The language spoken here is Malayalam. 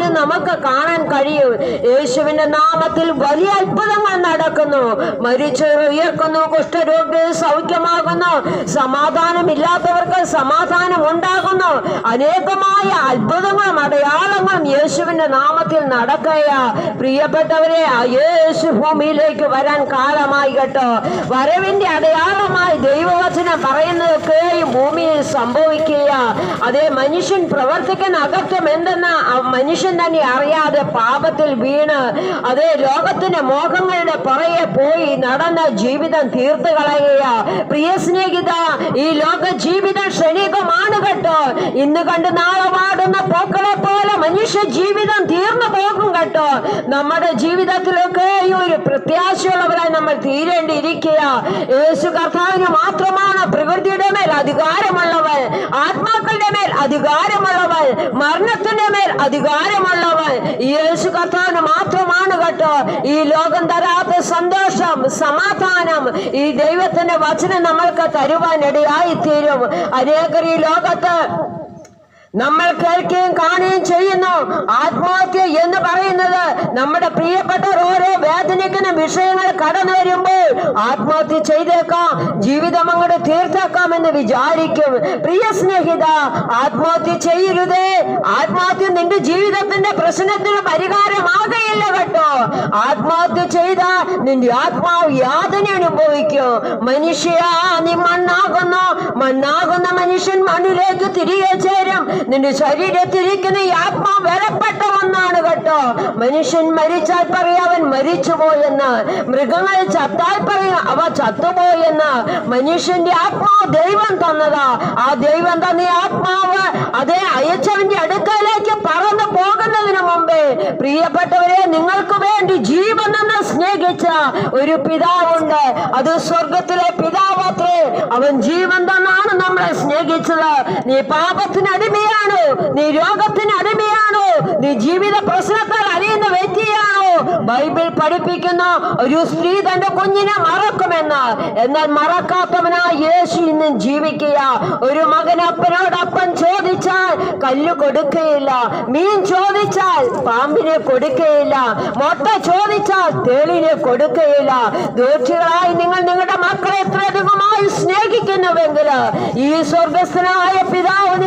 മേഖലയിലും നമുക്ക് കാണാൻ കഴിയും. യേശുവിന്റെ നാമത്തിൽ വലിയ അത്ഭുതങ്ങൾ നടക്കുന്നു. മരിച്ചവർ ഉയർക്കുന്നു കുഷ്ഠരോഗി സൗഖ്യമാകുന്നു. സമാധാനമില്ലാത്തവർക്ക് സമാധാനം ഉണ്ടാകുന്നു. അനേകമായ അത്ഭുതങ്ങളും അടയാളങ്ങളും യേശുവിന്റെ നാമത്തിൽ നടക്കുകയാ. പ്രിയപ്പെട്ടവരെ യേശു ഭൂമിയിലേക്ക് വരാൻ കാലമായി കേട്ടോ വരവിന്റെ അടയാളമായി ദൈവവചനം പറയുന്നത് കേയും ഭൂമിയിൽ സംഭവിക്കുക അതേ മനുഷ്യൻ പ്രവർത്തിക്കുന്ന അകത്വം എന്തെന്ന്? മനുഷ്യൻ തന്നെ അറിയാതെ പാപത്തിൽ വീണ്. അതേ ലോകത്തിന്റെ മോഹങ്ങളുടെ പുറകെ പോയി നടന്ന ജീവിതം തീർത്തു കളയുക പ്രിയ സ്നേഹിത ഈ ലോക ജീവിതം ക്ഷണികമാണ് കേട്ടോ. ഇന്ന് കണ്ട് നാളെ വാടുന്ന പൂക്കളെ പോലെ മനുഷ്യ ജീവിതം തീർന്നു പോകും കേട്ടോ. നമ്മുടെ ജീവിതത്തിലൊക്കെ ഈ ഒരു പ്രത്യാശയുള്ളവരായി നമ്മൾ തീരേണ്ടിയിരിക്കുക യേശു കർത്താവിന് മാത്രമാണ് പ്രകൃതിയുടെ മേൽ അധികാരമുള്ളവൻ ആത്മാക്കളുടെ മേൽ അധികാരമുള്ളവൾ. മരണത്തിന്റെ മേൽ അധികാരമുള്ളവൾ. യേശു കർത്താവിന് മാത്രമാണ് കേട്ടോ. ഈ ലോകം തരാത്ത സന്തോഷം സമാധാനം ഈ ദൈവത്തിന്റെ വചനം നമ്മൾക്ക് തരുവാൻ ഇടയായി തീരും അനേകർ ഈ ലോകത്ത് നമ്മൾ കേൾക്കുകയും കാണുകയും ചെയ്യുന്നു. ആത്മഹത്യ എന്ന് നമ്മുടെ പ്രിയപ്പെട്ടവർ ഓരോ വേദനിക്കുന്ന വിഷയങ്ങൾ കടന്നു വരുമ്പോൾ ആത്മഹത്യ ചെയ്തേക്കാം ജീവിതം അങ്ങോട്ട് തീർത്തേക്കാം എന്ന് വിചാരിക്കും. പ്രിയ സ്നേഹിത ആത്മഹത്യ ചെയ്യരുതേ. ആത്മഹത്യ നിന്റെ ജീവിതത്തിന്റെ പ്രശ്നത്തിന് പരിഹാരമാകയില്ല കേട്ടോ. ആത്മഹത്യ ചെയ്ത നിന്റെ ആത്മാവ് യാതന അനുഭവിക്കും. മനുഷ്യ നീ മണ്ണാകുന്നു. മണ്ണാകുന്ന മനുഷ്യൻ മണ്ണിലേക്ക് തിരികെ നിന്റെ ശരീരത്തിരിക്കുന്ന ഈ ആത്മാ വിലപ്പെട്ട ഒന്നാണ് കേട്ടോ. മനുഷ്യൻ മരിച്ചാൽ പറയും അവൻ മരിച്ചുപോയെന്ന്. മൃഗങ്ങൾ ചത്താൽ പറയും അവ ചത്തുപോയെന്ന്. മനുഷ്യന്റെ ആത്മാവ് ദൈവം തന്നതാ. ആ ദൈവം തന്ന ആത്മാവ് അതേ അയച്ചവന്റെ മുമ്പേ പ്രിയപ്പെട്ടവരെ നിങ്ങൾക്ക് വേണ്ടി ജീവൻ എന്ന് സ്നേഹിച്ച ഒരു പിതാവുണ്ട്. അത് സ്വർഗത്തിലെ പിതാവത്രേ. അവൻ ജീവൻ തന്നാണ് നമ്മളെ സ്നേഹിച്ചത്. നീ പാപത്തിന് അടിമയാണോ? നീ രോഗത്തിന് അടിമയാണോ? നീ ജീവിത പ്രശ്നത്താൽ അറിയുന്ന വ്യക്തിയാണോ? ബൈബിൾ പഠിപ്പിക്കുന്ന ഒരു സ്ത്രീ തന്റെ കുഞ്ഞിനെ മറക്കുമെന്ന്. എന്നാൽ മറക്കാത്തവനായ യേശു ഇന്നും ജീവിക്കുക. ഒരു മകൻ അപ്പനോട് അപ്പൻ ചോദിച്ചാൽ കല്ല് കൊടുക്കുകയില്ല മീൻ ചോദിച്ചാൽ പാമ്പിനെ കൊടുക്കുകയില്ല മുട്ട ചോദിച്ചാൽ തേളിനെ കൊടുക്കുകയില്ല ദോഷികളായി നിങ്ങൾ നിങ്ങളുടെ മക്കളെ എത്ര അധികമായി സ്നേഹിക്കുന്നുവെങ്കിൽ ഈ സ്വർഗസ്ഥനായ പിതാവ്